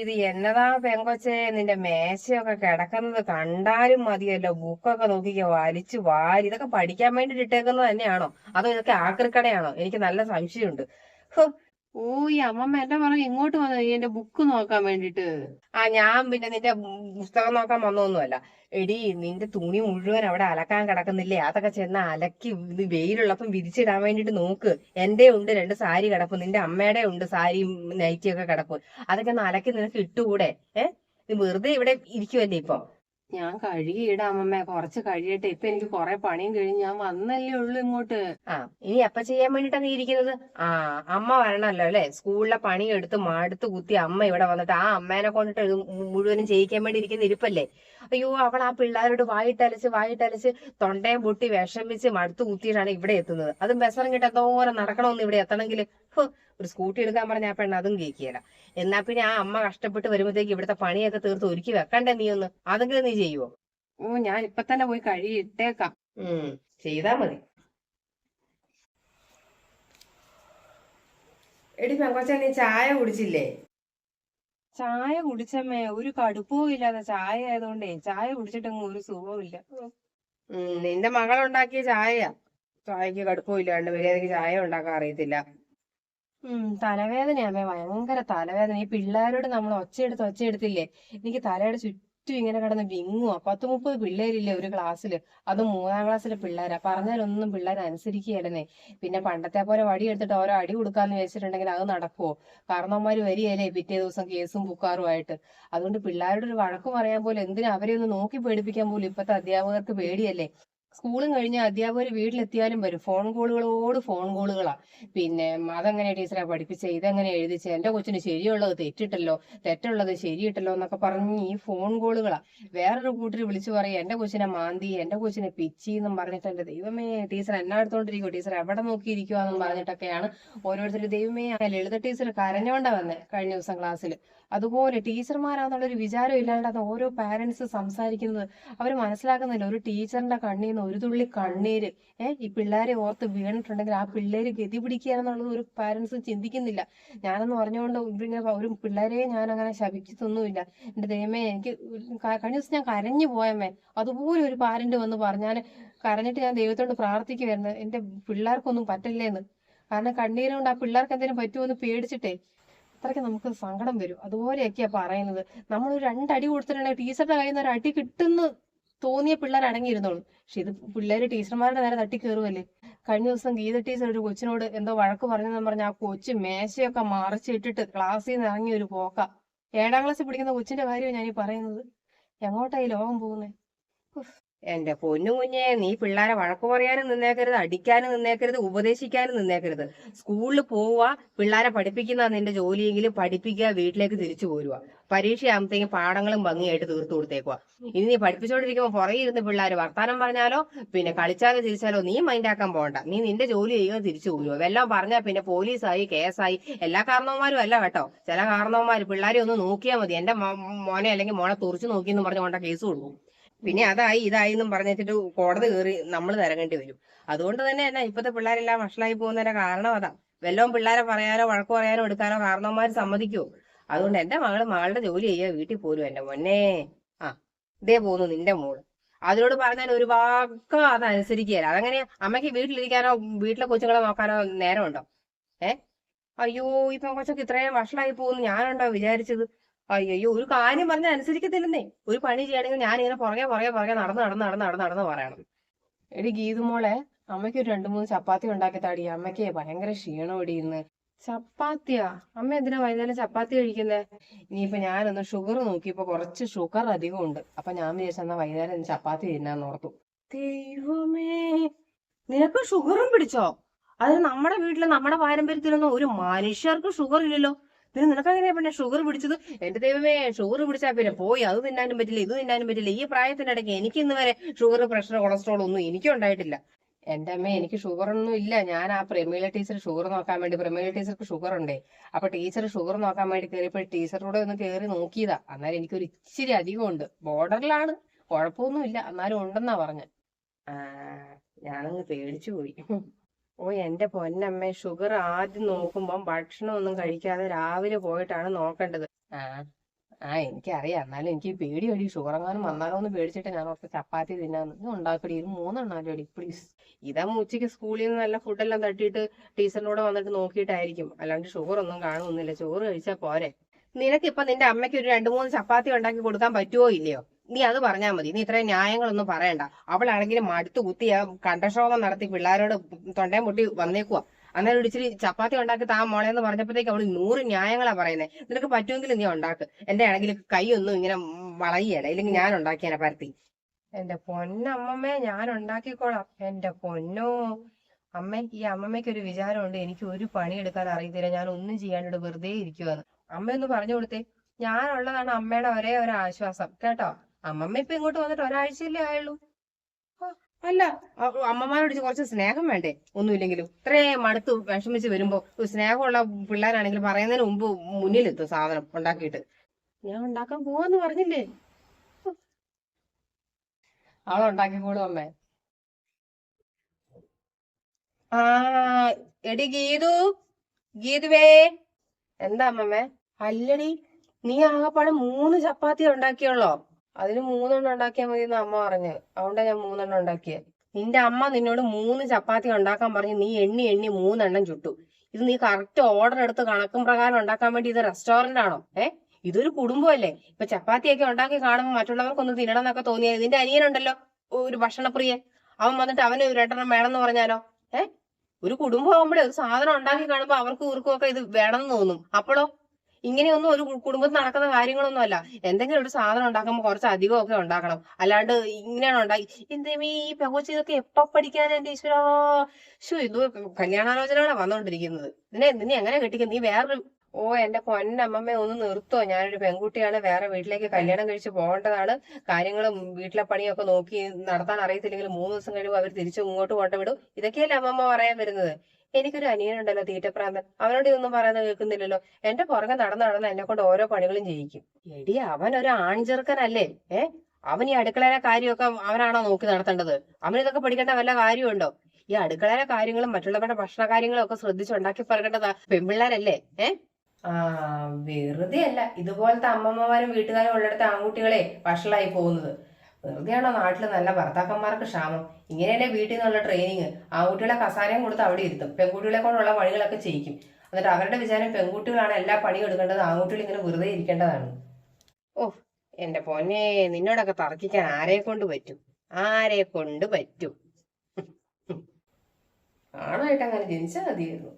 ഇത് എന്നതാ പെങ്കൊച്ചെ? നിന്റെ മേശയൊക്കെ കിടക്കുന്നത് കണ്ടാലും മതിയല്ലോ. ബുക്കൊക്കെ നോക്കിക്കോ. വലിച്ചു വാരി. ഇതൊക്കെ പഠിക്കാൻ വേണ്ടിട്ട് ഇട്ടേക്കുന്നത് തന്നെയാണോ? അതോ ഇതൊക്കെ ആക്രിക്കടയാണോ? എനിക്ക് നല്ല സംശയമുണ്ട്. ഓ ഈ അമ്മമ്മ എന്റെ പറഞ്ഞ? ഇങ്ങോട്ട് വന്നു. എന്റെ ബുക്ക് നോക്കാൻ വേണ്ടിട്ട്. ആ ഞാൻ പിന്നെ നിന്റെ പുസ്തകം നോക്കാൻ വന്നൊന്നുമല്ല. എടി നിന്റെ തുണി മുഴുവൻ അവിടെ അലക്കാൻ കിടക്കുന്നില്ലേ? അതൊക്കെ ചെന്ന് അലക്കി വെയിലുള്ളപ്പം വിരിച്ചിടാൻ വേണ്ടിട്ട് നോക്ക്. എന്റെ ഉണ്ട് രണ്ട് സാരി കിടപ്പ്. നിന്റെ അമ്മയുടെ ഉണ്ട് സാരിയും നൈറ്റിയൊക്കെ കിടപ്പ്. അതൊക്കെ ഒന്ന് അലക്കി നിനക്ക് ഇട്ടുകൂടെ? ഏഹ് നീ വെറുതെ ഇവിടെ ഇരിക്കുവല്ലേ ഇപ്പൊ? ഞാൻ കഴുകിയിടാം അമ്മമ്മ. കുറച്ച് കഴിയട്ടെ ഇപ്പൊ എനിക്ക് കൊറേ പണിയും കഴിഞ്ഞ് ഞാൻ വന്നല്ലേ ഉള്ളു ഇങ്ങോട്ട്. ആ ഇനി അപ്പൊ ചെയ്യാൻ വേണ്ടിട്ടാ നീ ഇരിക്കുന്നത്? ആ അമ്മ വരണല്ലോ അല്ലെ? സ്കൂളിലെ പണി എടുത്ത് മടുത്ത് കുത്തി അമ്മ ഇവിടെ വന്നിട്ട് ആ അമ്മേനെ കൊണ്ടിട്ട് മുഴുവനും ചെയ്യിക്കാൻ വേണ്ടി ഇരിക്കുന്ന ഇരിപ്പല്ലേ? അയ്യോ അവൾ ആ പിള്ളേരോട് വായിട്ടലച്ച് വായിട്ടലച്ച് തൊണ്ടയും പൊട്ടി വിഷമിച്ച് മടുത്ത് കുത്തിയിട്ടാണ് ഇവിടെ എത്തുന്നത്. അതും ബസറം കിട്ടാൻ എന്തോരം നടക്കണമെന്ന് ഇവിടെ എത്തണമെങ്കിൽ ഒരു സ്കൂട്ടി എടുക്കാൻ പറഞ്ഞ ആ പെണ്ണ് അതും കേൾക്കിയല്ല എന്നാ പിന്നെ ആ അമ്മ കഷ്ടപ്പെട്ട് വരുമ്പോഴത്തേക്ക് ഇവിടുത്തെ പണിയൊക്കെ തീർത്ത് ഒരുക്കി വെക്കണ്ടേ നീ ഒന്ന്? അതെങ്കിലും നീ ചെയ്യുവോ? ഓ ഞാൻ ഇപ്പൊ തന്നെ പോയി കഴിയിട്ടേക്കാം ഉം ചെയ്താ മതി. എടി പെങ്കൊച്ച നീ ചായ കുടിച്ചില്ലേ? ചായ കുടിച്ചമ്മേ ഒരു കടുപ്പവും ഇല്ലാതെ ചായ ആയതുകൊണ്ടേ ചായ കുടിച്ചിട്ടങ്ങ് ഒരു സുഖവും ഇല്ല. ഉം നിന്റെ മകളുണ്ടാക്കിയ ചായയാ. ചായക്ക് കടുപ്പവും ഇല്ലാണ്ട് മര്യാദയ്ക്ക് ചായ ഉണ്ടാക്കാൻ അറിയത്തില്ല. തലവേദനയാമേ ഭയങ്കര തലവേദന. ഈ പിള്ളേരോട് നമ്മൾ ഒച്ചയെടുത്ത് ഒച്ചയെടുത്തില്ലേ? എനിക്ക് തലയുടെ ചുറ്റും ഇങ്ങനെ കിടന്ന് വിങ്ങുവാ. പത്ത് മുപ്പത് പിള്ളേരില്ലേ ഒരു ക്ലാസ്സിൽ അത് മൂന്നാം ക്ലാസ്സിലെ പിള്ളേരാ. പറഞ്ഞാലൊന്നും പിള്ളേർ അനുസരിക്കുകയല്ലേ പിന്നെ പണ്ടത്തെ പോലെ വടി എടുത്തിട്ട് ഓരോ അടി കൊടുക്കാന്ന് വെച്ചിട്ടുണ്ടെങ്കിൽ അത് നടക്കുവോ? കാരണവന്മാർ വരികയല്ലേ പിറ്റേ ദിവസം കേസും പുക്കാറുമായിട്ട്. അതുകൊണ്ട് പിള്ളേരോട് ഒരു വഴക്ക് പറയാൻ പോലും എന്തിനാ? അവരെ ഒന്ന് നോക്കി പേടിപ്പിക്കാൻ പോലും ഇപ്പത്തെ അധ്യാപകർക്ക് പേടിയല്ലേ? സ്കൂളും കഴിഞ്ഞ് അധ്യാപകർ വീട്ടിലെത്തിയാലും വരും. ഫോൺ കോളുകളോട് ഫോൺ കോളുകളാ. പിന്നെ അതെങ്ങനെ ടീച്ചറെ പഠിപ്പിച്ചേ ഇതെങ്ങനെ എഴുതിച്ചേ? എന്റെ കൊച്ചിന് ശരിയുള്ളത് തെറ്റിട്ടല്ലോ തെറ്റുള്ളത് ശരിയിട്ടല്ലോ എന്നൊക്കെ പറഞ്ഞ് ഈ ഫോൺ കോളുകളാ. വേറൊരു കൂട്ടർ വിളിച്ചു പറയും എന്റെ കൊച്ചിനെ മാന്തി എന്റെ കൊച്ചിനെ പിച്ചി എന്നും പറഞ്ഞിട്ട് എന്റെ ദൈവമേ ടീച്ചർ എന്നാ എടുത്തോണ്ടിരിക്കുവോ? ടീച്ചർ എവിടെ നോക്കിയിരിക്കുവാന്നും പറഞ്ഞിട്ടൊക്കെയാണ് ഓരോരുത്തർ ദൈവമേ ലളിത ടീച്ചർ കരഞ്ഞോണ്ടാ വന്നെ കഴിഞ്ഞ ദിവസം ക്ലാസ്സിൽ അതുപോലെ ടീച്ചർമാരാന്നുള്ളൊരു വിചാരം ഇല്ലാണ്ടാണ് ഓരോ പാരന്റ്സ് സംസാരിക്കുന്നത് അവർ മനസ്സിലാക്കുന്നില്ല. ഒരു ടീച്ചറിന്റെ കണ്ണിൽ നിന്ന് ഒരു തുള്ളി കണ്ണീര് ഏഹ് ഈ പിള്ളേരെ ഓർത്ത് വീണിട്ടുണ്ടെങ്കിൽ ആ പിള്ളേര് ഗതി പിടിക്കുക എന്നുള്ളത് ഒരു പാരൻസ് ചിന്തിക്കുന്നില്ല. ഞാനെന്ന് പറഞ്ഞുകൊണ്ട് ഇങ്ങനെ ഒരു പിള്ളേരെ ഞാൻ അങ്ങനെ ശപിക്കത്തൊന്നുമില്ല എന്റെ ദൈവമേ എനിക്ക് കഴിഞ്ഞ ദിവസം ഞാൻ കരഞ്ഞു പോയമ്മേ അതുപോലെ ഒരു പാരന്റ് വന്ന് പറഞ്ഞാൽ കരഞ്ഞിട്ട് ഞാൻ ദൈവത്തോട് പ്രാർത്ഥിക്കുമായിരുന്നു എന്റെ പിള്ളേർക്കൊന്നും പറ്റില്ലേന്ന്. കാരണം കണ്ണീരുകൊണ്ട് ആ പിള്ളേർക്ക് എന്തെങ്കിലും പറ്റുമോ എന്ന് പേടിച്ചിട്ടേ. അത്രയ്ക്ക് നമുക്ക് സങ്കടം വരും. അതുപോലെയൊക്കെയാ പറയുന്നത്. നമ്മൾ ഒരു രണ്ടടി കൊടുത്തിട്ടുണ്ടെങ്കിൽ ടീച്ചറുടെ കയ്യിൽ നിന്ന് ഒരു അടി കിട്ടുന്നു തോന്നിയ പിള്ളേർ അടങ്ങിയിരുന്നോളൂ. പക്ഷെ ഇത് പിള്ളേർ ടീച്ചർമാരുടെ നേരെ തട്ടി കയറുമല്ലേ കഴിഞ്ഞ ദിവസം ഗീത ടീച്ചർ ഒരു കൊച്ചിനോട് എന്തോ വഴക്ക് പറഞ്ഞെന്ന് പറഞ്ഞ ആ കൊച്ച് മേശയൊക്കെ മറിച്ചിട്ടിട്ട് ക്ലാസ്സിൽ നിന്ന് ഇറങ്ങിയ ഒരു പോക്ക. ഏഴാം ക്ലാസ്സിൽ പഠിക്കുന്ന കൊച്ചിന്റെ കാര്യമാണ് ഞാൻ ഈ പറയുന്നത്. എങ്ങോട്ടാ ഈ ലോകം പോകുന്നത് എന്റെ പൊന്നു കുഞ്ഞെ നീ പിള്ളേരെ വഴക്ക് പറയാനും നിന്നേക്കരുത് അടിക്കാനും നിന്നേക്കരുത് ഉപദേശിക്കാനും നിന്നേക്കരുത്. സ്കൂളിൽ പോവുക പിള്ളേരെ പഠിപ്പിക്കുന്ന നിന്റെ ജോലിയെങ്കിലും പഠിപ്പിക്കുക വീട്ടിലേക്ക് തിരിച്ചു പോരുക. പരീക്ഷയാകുമ്പോഴത്തേക്കും പാഠങ്ങളും ഭംഗിയായിട്ട് തീർത്തു കൊടുത്തേക്കുക. ഇനി നീ പഠിപ്പിച്ചോണ്ടിരിക്കുമ്പോൾ പുറകെ ഇരുന്ന് പിള്ളേർ വർത്താനം പറഞ്ഞാലോ പിന്നെ കളിച്ചാലോ ചിരിച്ചാലോ നീ മൈൻഡാക്കാൻ പോകണ്ട നീ നിന്റെ ജോലി ചെയ്യുക തിരിച്ചു പോരുക. എല്ലാം പറഞ്ഞാൽ പിന്നെ പോലീസായി കേസായി. എല്ലാ കാരണവന്മാരും അല്ല കേട്ടോ. ചില കാരണവന്മാർ പിള്ളേരെ ഒന്ന് നോക്കിയാൽ മതി. എന്റെ മോനെ അല്ലെങ്കിൽ മോനെ തുറച്ചു നോക്കി എന്ന് പറഞ്ഞുകൊണ്ട കേസ് കൊടുക്കും പിന്നെ അതായി ഇതായി എന്നും പറഞ്ഞിട്ട് കോടതി കയറി നമ്മൾ തിരങ്ങേണ്ടി വരും. അതുകൊണ്ട് തന്നെ എന്നാ ഇപ്പോഴത്തെ പിള്ളേരെല്ലാം വഷളായി പോകുന്നതിന്റെ കാരണം അതാ. വല്ലതും പിള്ളേരെ പറയാനോ വഴക്ക് പറയാനോ എടുക്കാനോ കാരണവന്മാർ സമ്മതിക്കുമോ അതുകൊണ്ട് എന്റെ മകൾ മകളുടെ ജോലി ചെയ്യുക വീട്ടിൽ പോരും എന്റെ പൊന്നേ ആ ഇതേ പോന്നു നിന്റെ മോൾ. അതിനോട് പറഞ്ഞാൽ ഒരു വാക്ക് അത് അനുസരിക്കുകയല്ല. അതങ്ങനെ അമ്മയ്ക്ക് വീട്ടിലിരിക്കാനോ വീട്ടിലെ കൊച്ചുങ്ങളെ നോക്കാനോ നേരമുണ്ടോ? ഏ? അയ്യോ ഇപ്പൊ കൊച്ചൊക്കെ ഇത്രയും വഷളായി പോകുന്നു. ഞാനുണ്ടോ വിചാരിച്ചത്? അയ്യോ ഒരു കാര്യം പറഞ്ഞാൽ അനുസരിക്കത്തില്ലെന്നേ. ഒരു പണി ചെയ്യണമെങ്കിൽ ഞാൻ ഇങ്ങനെ പുറകെ പുറകെ പുറകെ നടന്ന് നടന്ന് നടന്ന് നടന്ന് നടന്ന് പറയണം. എടി ഗീതുമോളെ അമ്മയ്ക്ക് ഒരു രണ്ടു മൂന്ന് ചപ്പാത്തി ഉണ്ടാക്കി താടി. അമ്മയ്ക്ക് ഭയങ്കര ക്ഷീണം ഇന്ന്. ചപ്പാത്തിയാ? അമ്മ എന്തിനാ വൈകുന്നേരം ചപ്പാത്തി കഴിക്കുന്നേ? ഇനിയിപ്പോ ഞാനൊന്ന് ഷുഗർ നോക്കിയപ്പോ കുറച്ച് ഷുഗർ അധികം ഉണ്ട്. അപ്പൊ ഞാൻ വിചാരിച്ചെന്നാ വൈകുന്നേരം ഇന്ന് ചപ്പാത്തി തിന്നാന്ന് ഓർത്തു. ദൈവമേ നിനക്ക് ഷുഗറും പിടിച്ചോ? അതിന് നമ്മുടെ വീട്ടിൽ നമ്മുടെ പാരമ്പര്യത്തിലൊന്നും ഒരു മനുഷ്യർക്ക് ഷുഗർ ഇല്ലല്ലോ. പിന്നെ നിനക്ക് അങ്ങനെ പിന്നെ ഷുഗർ പിടിച്ചത്? എന്റെ ദൈവമേ ഷുഗർ പിടിച്ചാൽ പിന്നെ പോയി. അത് തിന്നാനും പറ്റില്ല ഇത് തിന്നാനും പറ്റില്ല. ഈ പ്രായത്തിനിടയ്ക്ക് എനിക്ക് ഇന്ന് വരെ ഷുഗർ പ്രഷർ കൊളസ്ട്രോൾ ഒന്നും എനിക്കും ഉണ്ടായിട്ടില്ല. എന്റെ അമ്മ എനിക്ക് ഷുഗർ ഒന്നും ഇല്ല. ഞാൻ ആ പ്രമീല ടീച്ചർ ഷുഗർ നോക്കാൻ വേണ്ടി പ്രമീല ടീച്ചർക്ക് ഷുഗർ ഉണ്ടേ. അപ്പൊ ടീച്ചർ ഷുഗർ നോക്കാൻ വേണ്ടി കയറിയപ്പോൾ ടീച്ചറോട് ഒന്ന് കയറി നോക്കിയതാ. അന്നേരം എനിക്കൊരു ഇച്ചിരി അധികം ഉണ്ട്. ബോർഡറിലാണ് കുഴപ്പമൊന്നുമില്ല. എന്നാലും ഉണ്ടെന്നാ പറഞ്ഞത് ഞാനങ്ങ് പേടിച്ചു പോയി. ഓ എന്റെ പൊന്നമ്മേ ഷുഗർ ആദ്യം നോക്കുമ്പം ഭക്ഷണം ഒന്നും കഴിക്കാതെ രാവിലെ പോയിട്ടാണ് നോക്കേണ്ടത്. ആ ആ എനിക്കറിയാം. എന്നാലും എനിക്ക് പേടി അടി ഷുഗർ എങ്ങാനും വന്നാലോ എന്ന് പേടിച്ചിട്ട് ഞാൻ കുറച്ച് ചപ്പാത്തി തിന്നാന്ന്. ഇത് ഉണ്ടാക്കടി. ഇത് മൂന്നെണ്ണം അടി പ്ലീസ് ഇതാ ഉച്ചയ്ക്ക് സ്കൂളിൽ നിന്ന് നല്ല ഫുഡെല്ലാം തട്ടിയിട്ട് ടീച്ചറിനോട് വന്നിട്ട് നോക്കിയിട്ടായിരിക്കും. അല്ലാണ്ട് ഷുഗർ ഒന്നും കാണുന്നില്ല. ചോറ് കഴിച്ചാൽ പോരെ. നിനക്കിപ്പൊ നിന്റെ അമ്മയ്ക്ക് ഒരു രണ്ടു മൂന്ന് ചപ്പാത്തി ഉണ്ടാക്കി കൊടുക്കാൻ പറ്റുമോ ഇല്ലയോ? നീ അത് പറഞ്ഞാൽ മതി. നീ ഇത്രയും ന്യായങ്ങളൊന്നും പറയണ്ട. അവളാണെങ്കിൽ മടുത്തു കുത്തി ആ കണ്ടക്ഷോഭം നടത്തി പിള്ളേരോട് തൊണ്ടയും മുട്ടി വന്നേക്കുവാ. അന്നേരം ഒരു ഇച്ചിരി ചപ്പാത്തി ഉണ്ടാക്കി താ മോളെ എന്ന് പറഞ്ഞപ്പോഴത്തേക്ക് അവൾ നൂറ് ന്യായങ്ങളാ പറയുന്നത് നിനക്ക് പറ്റുമെങ്കിൽ നീ ഉണ്ടാക്ക്. എന്റെ ആണെങ്കിൽ ഒന്നും ഇങ്ങനെ വളയുകയല്ല ഇല്ലെങ്കിൽ ഞാൻ ഉണ്ടാക്കിയാനെ പരത്തി. എന്റെ പൊന്നമ്മമ്മേ ഞാൻ ഉണ്ടാക്കിക്കോളാം. എന്റെ പൊന്നോ. അമ്മ ഈ അമ്മമ്മയ്ക്ക് ഒരു വിചാരമുണ്ട്. എനിക്ക് ഒരു പണി എടുക്കാൻ അറിയത്തില്ല. ഞാൻ ഒന്നും ചെയ്യാണ്ടിട്ട് വെറുതെ ഇരിക്കുവാന്ന്. അമ്മയൊന്ന് പറഞ്ഞു കൊടുത്തേ. ഞാനുള്ളതാണ് അമ്മയുടെ ഒരേ ഒരു ആശ്വാസം. കേട്ടോ? അമ്മമ്മ ഇപ്പൊ ഇങ്ങോട്ട് വന്നിട്ട് ഒരാഴ്ചയല്ലേ ആയുള്ളൂ. അല്ല അമ്മമാരോട് കുറച്ച് സ്നേഹം വേണ്ടേ? ഒന്നുമില്ലെങ്കിലും. ഇത്രയും മടുത്ത് വിഷമിച്ച് വരുമ്പോ സ്നേഹമുള്ള പിള്ളേരാണെങ്കിൽ പറയുന്നതിന് മുമ്പ് മുന്നിലെത്തും സാധനം ഉണ്ടാക്കിയിട്ട്. ഞാൻ ഉണ്ടാക്കാൻ പോവാന്ന് പറഞ്ഞില്ലേ? അവളുണ്ടാക്കിക്കോളൂ അമ്മേ. ആ എടി ഗീതു. ഗീതുവേ. എന്താ അമ്മമ്മേ? അല്ലടി നീ ആകെപ്പാടെ മൂന്ന് ചപ്പാത്തി ഉണ്ടാക്കിയുള്ളോ? അതിന് മൂന്നെണ്ണം ഉണ്ടാക്കിയാൽ മതി എന്ന് അമ്മ പറഞ്ഞു. അതുകൊണ്ടാ ഞാൻ മൂന്നെണ്ണം ഉണ്ടാക്കിയത് നിന്റെ അമ്മ നിന്നോട് മൂന്ന് ചപ്പാത്തി ഉണ്ടാക്കാൻ പറഞ്ഞു നീ എണ്ണി എണ്ണി മൂന്നെണ്ണം ചുട്ടു. ഇത് നീ കറക്റ്റ് ഓർഡർ എടുത്ത് കണക്കും പ്രകാരം ഉണ്ടാക്കാൻ വേണ്ടി ഇത് റെസ്റ്റോറന്റ് ആണോ? ഏ? ഇതൊരു കുടുംബമല്ലേ? ഇപ്പൊ ചപ്പാത്തിയൊക്കെ ഉണ്ടാക്കി കാണുമ്പോൾ മറ്റുള്ളവർക്കൊന്ന് തിന്നണം എന്നൊക്കെ തോന്നിയാൽ നിന്റെ അനിയനുണ്ടല്ലോ ഒരു ഭക്ഷണപ്രിയൻ. അവൻ വന്നിട്ട് അവന് രണ്ടെണ്ണം വേണമെന്ന് പറഞ്ഞാലോ? ഏ? ഒരു കുടുംബം ആകുമ്പോഴേ ഒരു സാധനം ഉണ്ടാക്കി കാണുമ്പോൾ അവർക്കും ഇവർക്കും ഒക്കെ ഇത് വേണമെന്ന് തോന്നും. അപ്പോഴോ? ഇങ്ങനെയൊന്നും ഒരു കുടുംബത്തിൽ നടക്കുന്ന കാര്യങ്ങളൊന്നും അല്ല. എന്തെങ്കിലും ഒരു സാധനം ഉണ്ടാക്കുമ്പോൾ കുറച്ച് അധികമൊക്കെ ഉണ്ടാക്കണം. അല്ലാണ്ട് ഇങ്ങനെയാണ് ഉണ്ടാക്കി എന്തേമീ ഈ പെങ്കോച്ചി ഇതൊക്കെ എപ്പോ പഠിക്കാൻ എന്റെ ഈശ്വരാ? ഇത് കല്യാണാലോചനകളാണ് വന്നോണ്ടിരിക്കുന്നത്. നിന്നെ നിന്നെ എങ്ങനെ കെട്ടിക്കും നീ വേറൊരു ഓ എന്റെ പൊന്നമ്മമ്മ ഒന്ന് നിർത്തോ. ഞാനൊരു പെൺകുട്ടിയാണ് വേറെ വീട്ടിലേക്ക് കല്യാണം കഴിച്ച് പോകേണ്ടതാണ്. കാര്യങ്ങളും വീട്ടിലെ പണിയൊക്കെ നോക്കി നടത്താൻ അറിയത്തില്ലെങ്കിൽ മൂന്ന് ദിവസം കഴിയുമ്പോൾ അവർ തിരിച്ചു ഇങ്ങോട്ട് കൊണ്ടുവിടും. ഇതൊക്കെയല്ലേ അമ്മമ്മ പറയാൻ വരുന്നത്? എനിക്കൊരു അനിയനുണ്ടല്ലോ തീറ്റപ്രാന്തൻ. അവനോട് ഇതൊന്നും പറയുന്നത് കേൾക്കുന്നില്ലല്ലോ. എന്റെ പുറകെ നടന്ന് നടന്ന് എന്നെ കൊണ്ട് ഓരോ പണികളും ചെയ്യിക്കും. എടി അവൻ ഒരു ആൺചെറുക്കനല്ലേ? ഏ? അവൻ ഈ അടുക്കളയിലെ കാര്യമൊക്കെ അവനാണോ നോക്കി നടത്തേണ്ടത്? അവൻ ഇതൊക്കെ പഠിക്കേണ്ട വല്ല കാര്യമുണ്ടോ? ഈ അടുക്കളയിലെ കാര്യങ്ങളും മറ്റുള്ളവരുടെ ഭക്ഷണ കാര്യങ്ങളും ഒക്കെ ശ്രദ്ധിച്ച് ഉണ്ടാക്കി പറക്കേണ്ടതാ പെൺപിള്ളേരല്ലേ? ഏ? ആ വെറുതെ അല്ല ഇതുപോലത്തെ അമ്മമ്മമാരും വീട്ടുകാരും ഉള്ളിടത്ത് ആൺകുട്ടികളെ വഷളായി പോകുന്നത്. വെറുതെയാണോ നാട്ടിൽ നല്ല ഭർത്താക്കന്മാർക്ക് ക്ഷാമം? ഇങ്ങനെയല്ലേ വീട്ടിൽ നിന്നുള്ള ട്രെയിനിങ് ആൺകുട്ടികളെ കസാരയും കൊടുത്ത് അവിടെ ഇരുത്തും. പെൺകുട്ടികളെ കൊണ്ടുള്ള പണികളൊക്കെ ചെയ്യിക്കും. എന്നിട്ട് അവരുടെ വിചാരം പെൺകുട്ടികളാണ് എല്ലാ പണിയും എടുക്കേണ്ടത് ആൺകുട്ടികൾ ഇങ്ങനെ വെറുതെ ഇരിക്കേണ്ടതാണ്. ഓ എന്റെ പൊന്നെ നിന്നോടൊക്കെ തർക്കിക്കാൻ ആരെ കൊണ്ട് പറ്റും? ആരെ കൊണ്ട് പറ്റും? ആണായിട്ട് അങ്ങനെ ജനിച്ചാൽ മതിയായിരുന്നു?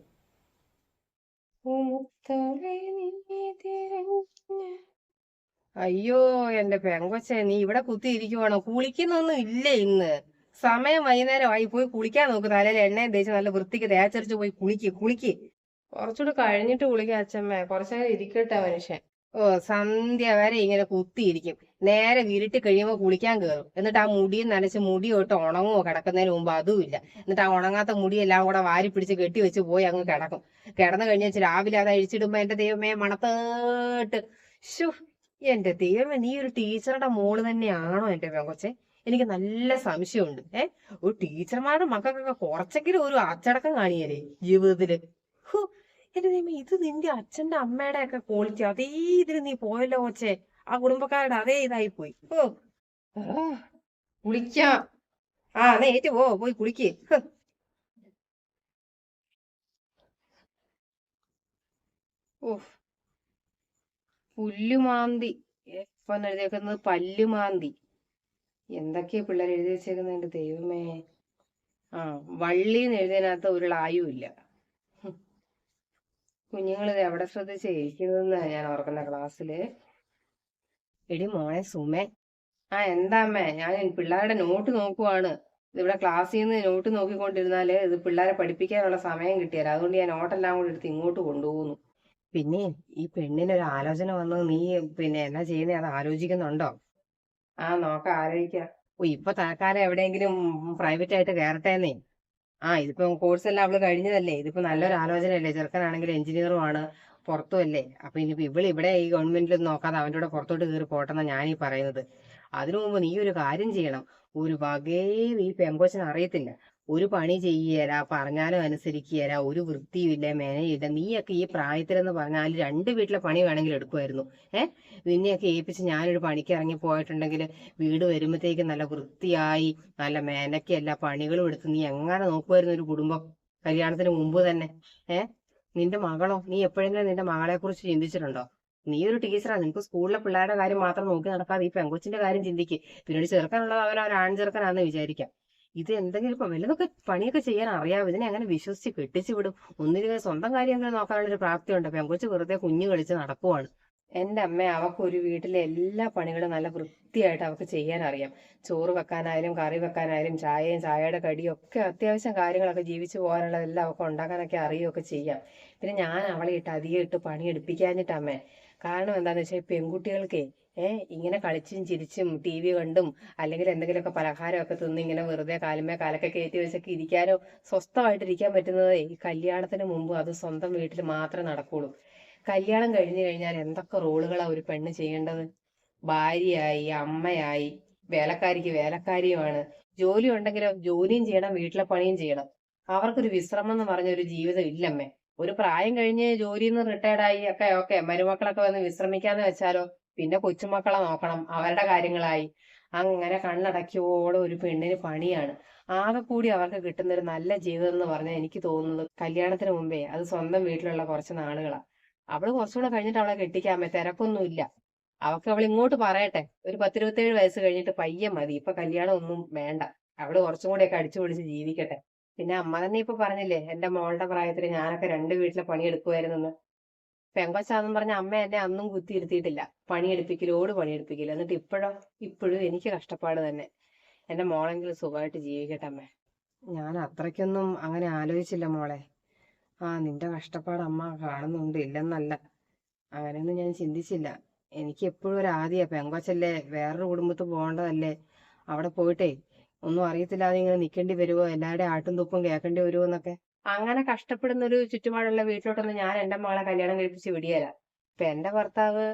അയ്യോ എന്റെ പെങ്കൊച്ചെ നീ ഇവിടെ കുത്തിയിരിക്കുവാണോ? കുളിക്കുന്നൊന്നും ഇല്ല ഇന്ന്? സമയം വൈകുന്നേരമായി. പോയി കുളിക്കാൻ നോക്ക്. തലയിൽ എണ്ണയും തേച്ച് നല്ല വൃത്തിക്ക് തേച്ചരച്ച് പോയി കുളിക്ക് കുളിക്ക്. കുറച്ചുകൂടെ കഴിഞ്ഞിട്ട് കുളിക്കാം അച്ഛമ്മ. കുറച്ചു നേരം ഇരിക്കട്ടെ മനുഷ്യൻ. ഓ സന്ധ്യ വരെ ഇങ്ങനെ കുത്തിയിരിക്കും. നേരെ വിരിട്ട് കഴിയുമ്പോൾ കുളിക്കാൻ കയറും എന്നിട്ട് ആ മുടിയും നനച്ച് മുടി തൊട്ട് ഉണങ്ങുമോ കിടക്കുന്നതിന് മുമ്പ് അതുമില്ല. എന്നിട്ട് ആ ഉണങ്ങാത്ത മുടിയെല്ലാം കൂടെ വാരി പിടിച്ച് കെട്ടി വെച്ച് പോയി അങ്ങ് കിടക്കും. കിടന്നു കഴിഞ്ഞാൽ രാവിലെ അത് അഴിച്ചിടുമ്പോ എന്റെ ദൈവമേ മണത്തേട്ട്. ശു എന്റെ ദൈവമേ നീ ഒരു ടീച്ചറുടെ മോൾ തന്നെയാണോ എന്റെ പെങ്കൊച്ചെ? എനിക്ക് നല്ല സംശയമുണ്ട്. ഏഹ് ഒരു ടീച്ചർമാരുടെ മക്കൾക്കൊക്കെ കുറച്ചെങ്കിലും ഒരു അച്ചടക്കം കാണിയല്ലേ ജീവിതത്തിൽ? എന്റെ ദൈവം ഇത് നിന്റെ അച്ഛന്റെ അമ്മയുടെ ഒക്കെ ക്വാളിറ്റി അതേ ഇതിന് നീ പോയല്ലോ കൊച്ചെ. ആ കുടുംബക്കാരുടെ അതേ ഇതായി പോയി. ഓ കുളിക്കാം. ആ എന്നാ ഏറ്റു പോ പോയി കുളിക്ക്. പുല്ലുമാന്തി. ഇപ്പൊ എഴുതിയേക്കുന്നത്? പല്ലുമാന്തി. എന്തൊക്കെയാ പിള്ളേർ എഴുതി വെച്ചേക്കുന്നത് എന്റെ ദൈവമേ. ആ വള്ളിന്ന് എഴുതിയതിനകത്ത് ഒരു ളായും കുഞ്ഞുങ്ങൾ എവിടെ ശ്രദ്ധിച്ച് ഇരിക്കുന്നതെന്നാ ഞാൻ ഓർക്കുന്ന ക്ലാസ്സിൽ. എടി മോനെ സുമേ. ആ എന്താ അമ്മേ? ഞാൻ പിള്ളേരുടെ നോട്ട് നോക്കുവാണ്. ഇവിടെ ക്ലാസ്സിൽ നിന്ന് നോട്ട് നോക്കിക്കൊണ്ടിരുന്നാൽ ഇത് പിള്ളേരെ പഠിപ്പിക്കാനുള്ള സമയം കിട്ടിയാല അതുകൊണ്ട് ഞാൻ നോട്ടെല്ലാം കൂടി എടുത്ത് ഇങ്ങോട്ട് കൊണ്ടുപോകുന്നു. പിന്നെ ഈ പെണ്ണിന് ഒരു ആലോചന വന്നു. നീ പിന്നെ എന്നാ ചെയ്യുന്നേ? അത് ആലോചിക്കുന്നുണ്ടോ? ആ നോക്കാം ആലോചിക്കാം. ഓ ഇപ്പൊ തൽക്കാലം എവിടെയെങ്കിലും പ്രൈവറ്റ് ആയിട്ട് കയറട്ടേന്നേ ആ ഇതിപ്പോ കോഴ്സ് എല്ലാം അവൾ കഴിഞ്ഞതല്ലേ? ഇതിപ്പോ നല്ലൊരു ആലോചനയല്ലേ? ചെറുക്കനാണെങ്കിൽ എഞ്ചിനീയറും ആണ് പുറത്തും അല്ലേ അപ്പൊ ഇനിയിപ്പോ ഇവൾ ഇവിടെ ഈ ഗവൺമെന്റിൽ നോക്കാതെ അവന്റെ കൂടെ പുറത്തോട്ട് കയറി പോട്ടെന്നാ ഞാനീ പറയുന്നത്. അതിനു മുമ്പ് നീ ഒരു കാര്യം ചെയ്യണം. ഒരു വകയും ഈ പെമ്പോച്ചൻ അറിയത്തില്ല. ഒരു പണി ചെയ്യല പറഞ്ഞാലും അനുസരിക്കുകയില്ല ഒരു വൃത്തിയുമില്ല മെനയില്ല നീയൊക്കെ ഈ പ്രായത്തിലെന്ന് പറഞ്ഞാൽ രണ്ട് വീട്ടിലെ പണി വേണമെങ്കിൽ എടുക്കുമായിരുന്നു. ഏ? നിന്നെയൊക്കെ ഏൽപ്പിച്ച് ഞാനൊരു പണിക്ക് ഇറങ്ങി പോയിട്ടുണ്ടെങ്കിൽ വീട് വരുമ്പോഴത്തേക്ക് നല്ല വൃത്തിയായി നല്ല മേനയ്ക്ക് എല്ലാ പണികളും എടുത്ത് നീ എങ്ങനെ നോക്കുമായിരുന്നു ഒരു കുടുംബം കല്യാണത്തിന് മുമ്പ് തന്നെ? ഏ? നിന്റെ മകളോ? നീ എപ്പോഴെങ്കിലും നിന്റെ മകളെ കുറിച്ച് ചിന്തിച്ചിട്ടുണ്ടോ? നീ ഒരു ടീച്ചറാണ് നിനക്ക് സ്കൂളിലെ പിള്ളേരുടെ കാര്യം മാത്രം നോക്കി നടക്കാതെ ഈ പെങ്കൊച്ചിന്റെ കാര്യം ചിന്തിക്ക്. പിന്നീട് ചെറുക്കനുള്ളത് അവൻ ഒരു ആൺ ചെറുക്കനാണെന്ന് വിചാരിക്കാം. ഇത് എന്തെങ്കിലും ഇപ്പൊ വല്ലതൊക്കെ പണിയൊക്കെ ചെയ്യാൻ അറിയാം ഇതിനെ അങ്ങനെ വിശ്വസിച്ച് കെട്ടിച്ചു വിടും. ഒന്നിനും സ്വന്തം കാര്യങ്ങൾ നോക്കാനുള്ള ഒരു പ്രാപ്തി ഉണ്ട് പെങ്കൊച്ച് വെറുതെ കുഞ്ഞു കളിച്ച് നടക്കുവാണ്. എന്റെ അമ്മ അവക്ക് ഒരു വീട്ടിലെ എല്ലാ പണികളും നല്ല വൃത്തിയായിട്ട് അവക്ക് ചെയ്യാൻ അറിയാം ചോറ് വെക്കാനായാലും കറി വെക്കാനായാലും ചായയും ചായയുടെ കടിയും ഒക്കെ അത്യാവശ്യം കാര്യങ്ങളൊക്കെ ജീവിച്ചു പോകാനുള്ളതെല്ലാം അവക്ക് ഉണ്ടാക്കാനൊക്കെ അറിയുകയൊക്കെ ചെയ്യാം. പിന്നെ ഞാൻ അവളെ ഇട്ട് അധികം ഇട്ട് പണി എടുപ്പിക്കാഞ്ഞിട്ട് അമ്മേ. കാരണം എന്താണെന്ന് വെച്ചാൽ പെൺകുട്ടികൾക്കേ ഏഹ് ഇങ്ങനെ കളിച്ചും ചിരിച്ചും ടി വി കണ്ടും അല്ലെങ്കിൽ എന്തെങ്കിലുമൊക്കെ പലഹാരമൊക്കെ തിന്ന് ഇങ്ങനെ വെറുതെ കാലുമേ കാലൊക്കെ കയറ്റി വെച്ചൊക്കെ ഇരിക്കാനോ സ്വസ്ഥമായിട്ടിരിക്കാൻ പറ്റുന്നത് ഈ കല്യാണത്തിന് മുമ്പ് അത് സ്വന്തം വീട്ടിൽ മാത്രമേ നടക്കുള്ളൂ. കല്യാണം കഴിഞ്ഞു കഴിഞ്ഞാൽ എന്തൊക്കെ റോളുകളാ ഒരു പെണ്ണ് ചെയ്യേണ്ടത്? ഭാര്യയായി അമ്മയായി വേലക്കാരിക്ക് വേലക്കാരിയുമാണ്. ജോലി ഉണ്ടെങ്കിലോ ജോലിയും ചെയ്യണം വീട്ടിലെ പണിയും ചെയ്യണം. അവർക്കൊരു വിശ്രമം എന്ന് പറഞ്ഞ ഒരു ജീവിതം ഇല്ലമ്മേ. ഒരു പ്രായം കഴിഞ്ഞ് ജോലിയിൽ നിന്ന് റിട്ടയർഡ് ആയി ഒക്കെ ഓക്കെ മരുമക്കളൊക്കെ വന്ന് വിശ്രമിക്കാന്ന് വെച്ചാലോ പിന്നെ കൊച്ചുമക്കളെ നോക്കണം അവരുടെ കാര്യങ്ങളായി. അങ്ങനെ കണ്ണടക്കിയോടെ ഒരു പെണ്ണിന് പണിയാണ്. ആകെ കൂടി അവർക്ക് കിട്ടുന്ന ഒരു നല്ല ജീവിതം എന്ന് പറഞ്ഞാൽ എനിക്ക് തോന്നുന്നത് കല്യാണത്തിന് മുമ്പേ അത് സ്വന്തം വീട്ടിലുള്ള കുറച്ച് നാളുകളാ. അവൾ കുറച്ചുകൂടെ കഴിഞ്ഞിട്ട് അവളെ കെട്ടിക്കാമേ തിരക്കൊന്നുമില്ല. അവക്ക് അവൾ ഇങ്ങോട്ട് പറയട്ടെ. ഒരു പത്തിരുപത്തേഴ് വയസ്സ് കഴിഞ്ഞിട്ട് പയ്യെ മതി. ഇപ്പൊ കല്യാണം ഒന്നും വേണ്ട. അവൾ കുറച്ചും കൂടെയൊക്കെ അടിച്ചു പൊളിച്ച് ജീവിക്കട്ടെ. പിന്നെ അമ്മ തന്നെ ഇപ്പൊ പറഞ്ഞില്ലേ എന്റെ മോളുടെ പ്രായത്തിൽ ഞാനൊക്കെ രണ്ട് വീട്ടിലെ പണിയെടുക്കുമായിരുന്നെന്ന് പെങ്കൊച്ചാന്നും പറഞ്ഞ അമ്മ എന്നെ അന്നും കുത്തിയിരുത്തിയിട്ടില്ല പണിയെടുപ്പിക്കലോട് പണിയെടുപ്പിക്കില്ല എന്നിട്ട് ഇപ്പോഴോ? ഇപ്പോഴും എനിക്ക് കഷ്ടപ്പാട് തന്നെ. എന്റെ മോളെങ്കിലും സുഖമായിട്ട് ജീവിക്കട്ടെ അമ്മേ. ഞാൻ അത്രയ്ക്കൊന്നും അങ്ങനെ ആലോചിച്ചില്ല മോളെ. ആ നിന്റെ കഷ്ടപ്പാട് അമ്മ കാണുന്നുണ്ട്. ഇല്ലെന്നല്ല. അങ്ങനെയൊന്നും ഞാൻ ചിന്തിച്ചില്ല. എനിക്ക് എപ്പോഴും ഒരു ആദ്യ. പെങ്കൊച്ചല്ലേ വേറൊരു കുടുംബത്തിൽ പോകേണ്ടതല്ലേ? അവിടെ പോയിട്ടേ ഒന്നും അറിയത്തില്ലാതെ ഇങ്ങനെ നിൽക്കേണ്ടി വരുമോ എല്ലാവരുടെയും ആട്ടും തുപ്പും കേൾക്കേണ്ടി വരുമോ എന്നൊക്കെ. അങ്ങനെ കഷ്ടപ്പെടുന്ന ഒരു ചുറ്റുപാടുള്ള വീട്ടിലോട്ടൊന്നും ഞാൻ എന്റെ മകളെ കല്യാണം കഴിപ്പിച്ച് വിടിയല്ല ഇപ്പൊ എന്റെ ഭർത്താവ്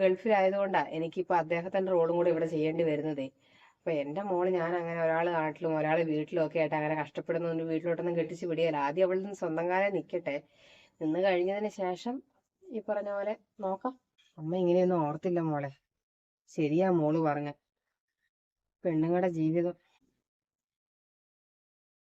ഗൾഫിലായതുകൊണ്ടാ എനിക്കിപ്പോ അദ്ദേഹത്തിന്റെ റോളും കൂടെ ഇവിടെ ചെയ്യേണ്ടി വരുന്നതേ. അപ്പൊ എന്റെ മോൾ ഞാൻ അങ്ങനെ ഒരാൾ നാട്ടിലും ഒരാൾ വീട്ടിലും ഒക്കെ ആയിട്ട് അങ്ങനെ കഷ്ടപ്പെടുന്ന ഒരു വീട്ടിലോട്ടൊന്നും കെട്ടിച്ച് വിടുകയില്ല. ആദ്യം അവളിൽ നിന്ന് സ്വന്തം കാലം നിൽക്കട്ടെ നിന്ന് കഴിഞ്ഞതിന് ശേഷം ഈ പറഞ്ഞ പോലെ നോക്കാം. അമ്മ ഇങ്ങനെയൊന്നും ഓർത്തില്ല മോളെ. ശരിയാ മോൾ പറഞ്ഞ. പെണ്ണുങ്ങളുടെ ജീവിതം.